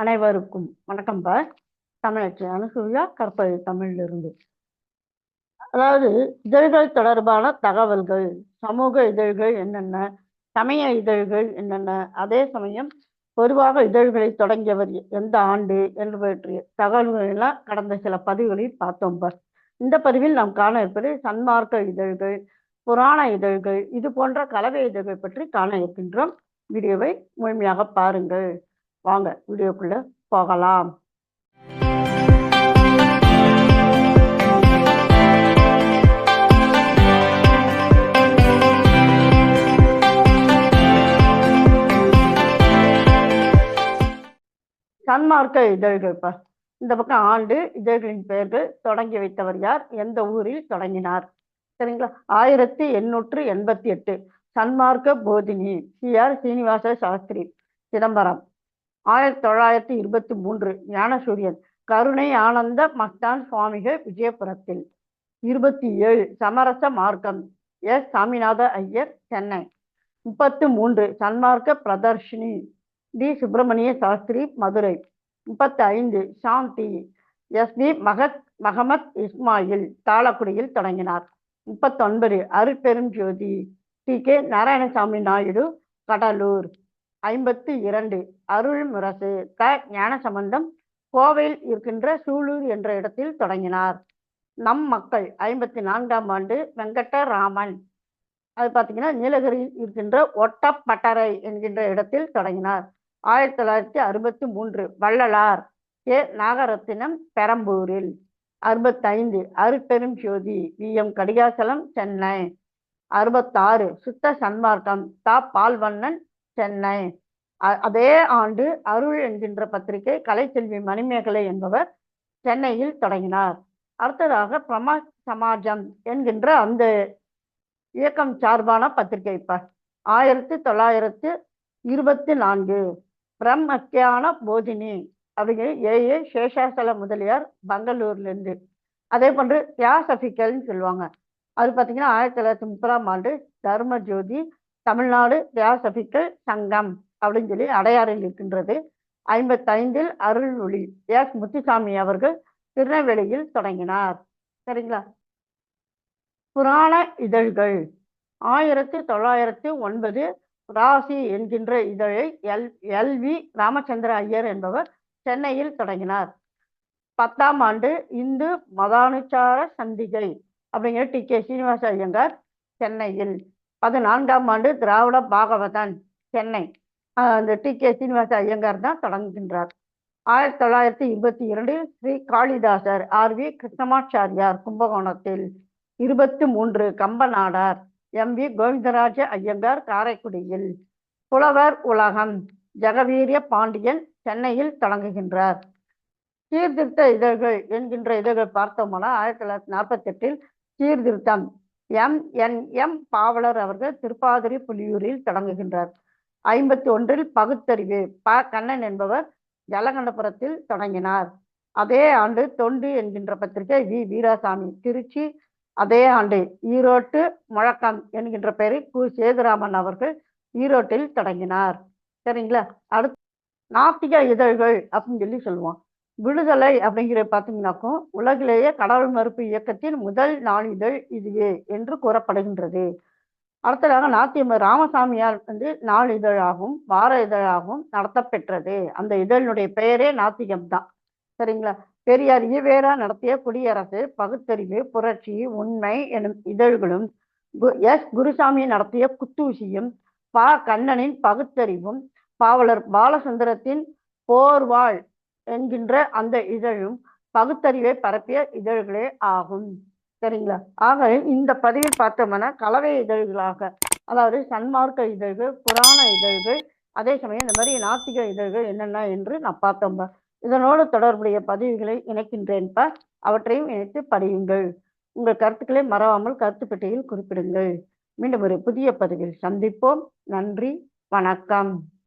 அனைவருக்கும் வணக்கம் பா. தமிழச்சி அனுசூயா கற்பது தமிழிலிருந்து. அதாவது இதழ்கள் தொடர்பான தகவல்கள் சமூக இதழ்கள் என்னென்ன சமய இதழ்கள் என்னென்ன அதே சமயம் பொதுவாக இதழ்களை தொடங்கியவர் எந்த ஆண்டு என்பவற்றிய தகவல்கள் எல்லாம் கடந்த சில பதிவுகளில் பார்த்தோம் பா. இந்த பதிவில் நாம் காண இருப்பது சன்மார்க்க இதழ்கள் புராண இதழ்கள் இது போன்ற கலவை இதழ்கள் பற்றி காண இருக்கின்றோம். வீடியோவை முழுமையாக பாருங்கள். வாங்க வீடியோக்குள்ள போகலாம். சன்மார்க்க இதழ்கள் இந்த பக்கம் ஆண்டு இதழ்களின் பெயர்கள் தொடங்கி வைத்தவர் யார்? எந்த ஊரில் தொடங்கினார்? சரிங்களா? ஆயிரத்தி எண்ணூற்று எண்பத்தி எட்டு சன்மார்க்க போதினி சி. ஆர். சீனிவாச சாஸ்திரி சிதம்பரம். ஆயிரத்தி தொள்ளாயிரத்தி இருபத்தி மூன்று ஞானசூரியன் கருணை ஆனந்த மஸ்தான் சுவாமிகள் விஜயபுரத்தில். இருபத்தி ஏழு சமரச மார்க்கம் எஸ் சாமிநாத ஐயர் சென்னை. முப்பத்து மூன்று சன்மார்க்க பிரதர்ஷினி டி சுப்பிரமணிய சாஸ்திரி மதுரை. முப்பத்தி ஐந்து சாந்தி எஸ் பி மகத் மகமத் இஸ்மாயில் தாளக்குடியில் தொடங்கினார். முப்பத்தொன்பது அருட்பெரும் ஜோதி டி கே நாராயணசாமி நாயுடு கடலூர். ஐம்பத்தி இரண்டு. அருள் முரசு க ஞானசம்பந்தம் கோவையில் இருக்கின்ற சூலூர் என்ற இடத்தில் தொடங்கினார். நம் மக்கள் ஐம்பத்தி நான்காம் ஆண்டு வெங்கட்டராமன் அது பார்த்தீங்கன்னா நீலகிரியில் இருக்கின்ற ஒட்டப்பட்டறை என்கின்ற இடத்தில் தொடங்கினார். ஆயிரத்தி தொள்ளாயிரத்தி அறுபத்தி மூன்று வள்ளலார் கே நாகரத்தினம் பெரம்பூரில். அறுபத்தைந்து அருட்பெரும் ஜோதி வி. எம். கடிகாசலம் சென்னை. அறுபத்தாறு சுத்த சன்மார்க்கம் தா. பால்வண்ணன் சென்னை. அதே ஆண்டு அருள் என்கின்ற பத்திரிகை கலைச்செல்வி மணிமேகலை என்பவர் சென்னையில் தொடங்கினார். அடுத்ததாக பிரமா சமாஜம் என்கின்ற அந்த இயக்கம் சார்பான பத்திரிகை இப்ப ஆயிரத்தி தொள்ளாயிரத்து இருபத்தி நான்கு பிரம்மக்கியான போதினி அப்படிங்கிற ஏ ஏ. சேஷாசல முதலியார் பெங்களூர்லேருந்து அதே போன்று தியாசபிக்கல்னு சொல்லுவாங்க. அது பார்த்தீங்கன்னா ஆயிரத்தி தொள்ளாயிரத்தி முப்பதாம் ஆண்டு தர்ம ஜோதி தமிழ்நாடு தியாசபிக்கல் சங்கம் அப்படின்னு சொல்லி அடையாறில் இருக்கின்றது. ஐம்பத்தைந்தில் அருள் ஒளி எஸ். முத்துசாமி அவர்கள் திருநெல்வேலியில் தொடங்கினார். சரிங்களா? புராண இதழ்கள். ஆயிரத்தி தொள்ளாயிரத்தி ஒன்பது ராசி என்கின்ற இதழை L L V Ramachandra Iyer என்பவர் சென்னையில் தொடங்கினார். பத்தாம் ஆண்டு இந்து மதானுச்சார சந்திகை அப்படிங்கிற டி. கே. ஸ்ரீனிவாச ஐயங்கார் சென்னையில். பதினான்காம் ஆண்டு திராவிட பாகவதன் சென்னை. அந்த டி. கே. சீனிவாச ஐயங்கார் தான் தொடங்குகின்றார். ஆயிரத்தி தொள்ளாயிரத்தி இருபத்தி இரண்டில் ஸ்ரீ காளிதாசர் ஆர். வி. கிருஷ்ணமாச்சாரியார் கும்பகோணத்தில் இருபத்தி மூன்று கம்பநாடார் எம். வி. கோவிந்தராஜ ஐயங்கார் காரைக்குடியில் புலவர் உலகம் ஜெகவீரிய பாண்டியன் சென்னையில் தொடங்குகின்றார். சீர்திருத்த இதழ்கள் என்கின்ற இதழ்கள் பார்த்தோம்னா ஆயிரத்தி தொள்ளாயிரத்தி நாற்பத்தி எட்டில் சீர்திருத்தம் எம் என் எம் பாவலர் அவர்கள் திருப்பாதிரி புலியூரில் தொடங்குகின்றார். ஐம்பத்தி ஒன்றில் பகுத்தறிவு ப கண்ணன் என்பவர் ஜலகண்டபுரத்தில் தொடங்கினார். அதே ஆண்டு தொண்டு என்கின்ற பத்திரிகை வி. வீராசாமி திருச்சி. அதே ஆண்டு ஈரோட்டு முழக்கம் என்கின்ற பெயரை கு. சேதுராமன் அவர்கள் ஈரோட்டில் தொடங்கினார். சரிங்களா? அடுத்து நாத்திக இதழ்கள் அப்படின்னு சொல்லி சொல்லுவோம். விடுதலை அப்படிங்கிற பார்த்தீங்கன்னாக்கும் உலகிலேயே கடவுள் மறுப்பு இயக்கத்தின் முதல் நாளிதழ் இதுவே என்று கூறப்படுகின்றது. அடுத்ததாக நாத்தியம் ராமசாமியார் வந்து நாளிதழாகவும் வார இதழாகவும் நடத்தப்பெற்றது. அந்த இதழினுடைய பெயரே நாத்திகம் தான். சரிங்களா? பெரியார் ஈவேரா நடத்திய குடியரசு பகுத்தறிவு புரட்சி உண்மை எனும் இதழ்களும் எஸ். குருசாமி நடத்திய குத்தூசியும் பா. கண்ணனின் பகுத்தறிவும் பாவலர் பாலசுந்தரத்தின் போர்வாள் என்கின்ற அந்த இதழும் பகுத்தறிவை பரப்பிய இதழ்களே ஆகும். சரிங்களா? ஆக இந்த பதிவில் பார்த்தோம்னா கலவை இதழ்களாக அதாவது சன்மார்க்க இதழ்கள் புராண இதழ்கள் அதே சமயம் இந்த மாதிரி நாத்திக இதழ்கள் என்னென்ன என்று நான் பார்த்தோம்பா. இதனோடு தொடர்புடைய பதிவுகளை இணைக்கின்றேன்பா. அவற்றையும் இணைத்து படியுங்கள். உங்கள் கருத்துக்களை மறவாமல் கருத்து பெட்டியில் குறிப்பிடுங்கள். மீண்டும் ஒரு புதிய பதிவில் சந்திப்போம். நன்றி. வணக்கம்.